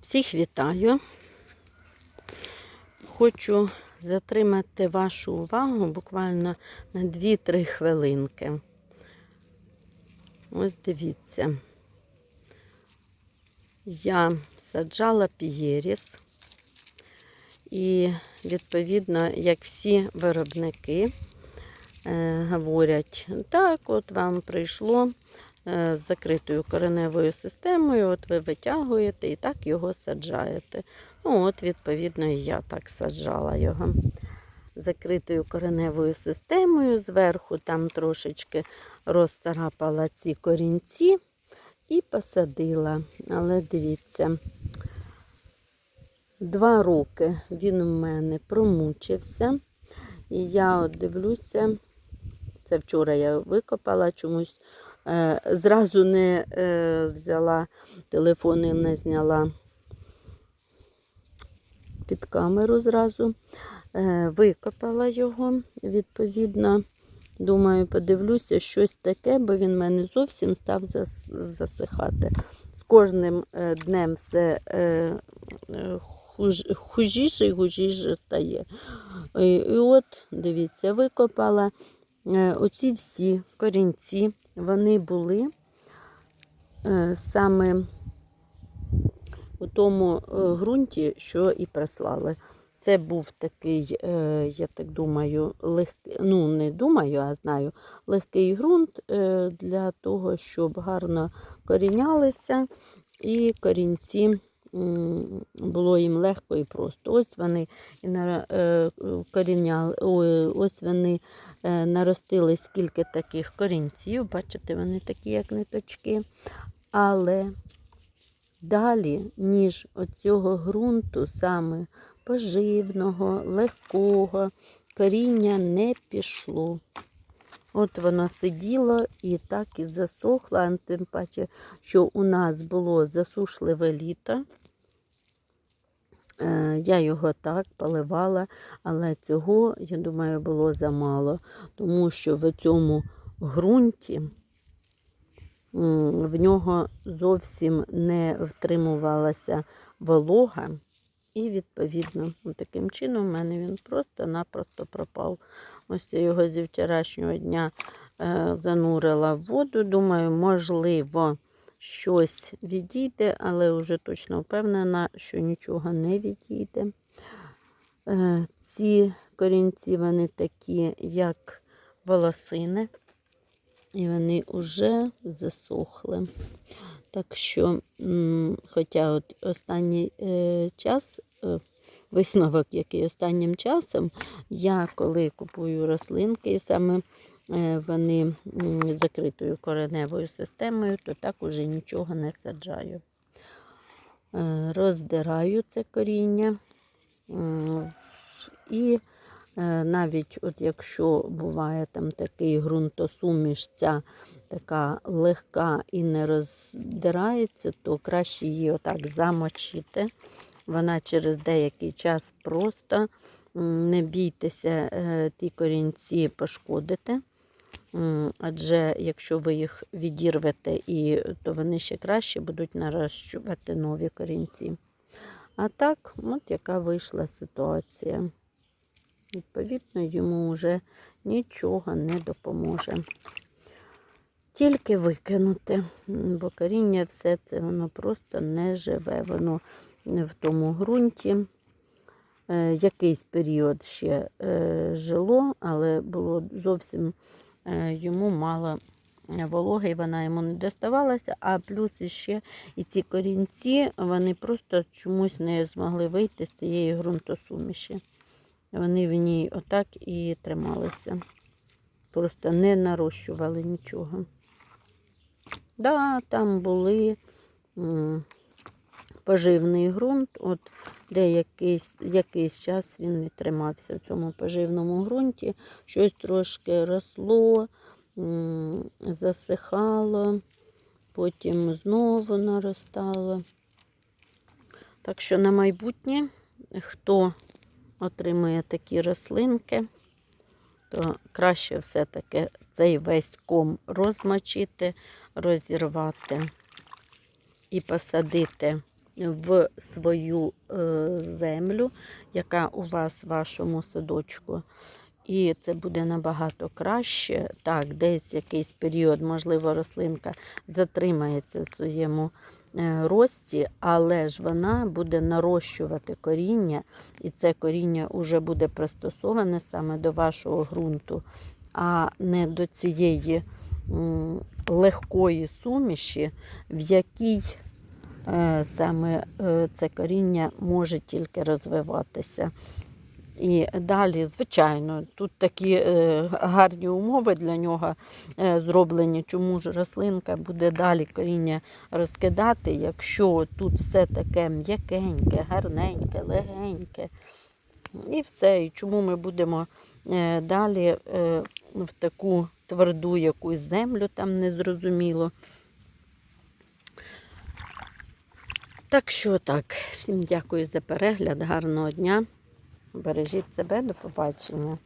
Всіх вітаю. Хочу затримати вашу увагу буквально на 2-3 хвилинки. Ось дивіться. Я саджала пієріс. І, відповідно, як всі виробники е, говорять, так, от вам прийшло з закритою кореневою системою, от ви витягуєте і так його саджаєте. Ну, от, відповідно, і я так саджала його закритою кореневою системою. Зверху там трошечки розцарапала ці корінці і посадила. Але дивіться, два роки він у мене промучився. І я от дивлюся, це вчора я викопала чомусь. Е, зразу не е, взяла телефон і не зняла під камеру зразу. Е, викопала його, відповідно. Думаю, подивлюся щось таке, бо він мене зовсім став засихати. З кожним днем все хуж, хужіше і хужіше стає. І, от, дивіться, викопала оці всі корінці, вони були е, саме у тому е, ґрунті, що і прислали. Це був такий, е, я так думаю, легкий, ну не думаю, а знаю, легкий ґрунт для того, щоб гарно корінялися, і корінці було їм легко і просто. Ось вони е, коріняли, ось вони е, наростили скільки таких корінців. Бачите, вони такі, як ниточки. Але далі, ніж оцього ґрунту, саме поживного, легкого, коріння не пішло. От воно сиділо і так і засохло, а тим паче, що у нас було засушливе літо. Е, Я його так поливала, але цього, я думаю, було замало, тому що в цьому ґрунті в нього зовсім не втримувалася волога. І, відповідно, таким чином в мене він просто-напросто пропав. Ось я його зі вчорашнього дня е, занурила в воду. Думаю, можливо, щось відійде, але вже точно впевнена, що нічого не відійде. Е, ці корінці, вони такі, як волосини, і вони вже засохли. Так що, хоча от останній е, час, висновок, який останнім часом, я коли купую рослинки, і саме е, вони закритою кореневою системою, то так уже нічого не саджаю. Е, роздираю це коріння. І е, навіть от якщо буває там такий ґрунтосуміш, ця така легка і не роздирається, то краще її отак замочити. Вона через деякий час просто не бійтеся е, ті корінці пошкодити. Адже якщо ви їх відірвете, і, то вони ще краще будуть нарощувати нові корінці. А так, от яка вийшла ситуація. Відповідно, йому вже нічого не допоможе. Тільки викинути, бо коріння все це воно просто не живе. Воно в тому ґрунті. Е, Якийсь період ще е, жило, але було зовсім е, йому мало вологи, і вона йому не доставалася, а плюс іще і ці корінці вони просто чомусь не змогли вийти з цієї ґрунтосуміші. Вони в ній отак і трималися. Просто не нарощували нічого. Да, там були поживний ґрунт, от де якийсь, якийсь час він не тримався в цьому поживному ґрунті. Щось трошки росло, засихало, потім знову наростало. Так що на майбутнє, хто отримує такі рослинки, то краще все-таки цей весь ком розмочити, розірвати і посадити в свою е, землю, яка у вас в вашому садочку. І це буде набагато краще. Так, десь якийсь період, можливо, рослинка затримається в своєму е, рості, але ж вона буде нарощувати коріння, і це коріння вже буде пристосоване саме до вашого ґрунту, а не до цієї легкої суміші, в якій саме е, це коріння може тільки розвиватися. І далі, звичайно, тут такі е, гарні умови для нього е, зроблені, чому ж рослинка буде далі коріння розкидати, якщо тут все таке м'якеньке, гарненьке, легеньке. І все. І чому ми будемо е, далі е, в таку тверду якусь землю там незрозуміло. Так що так, всім дякую за перегляд, гарного дня. Бережіть себе, до побачення.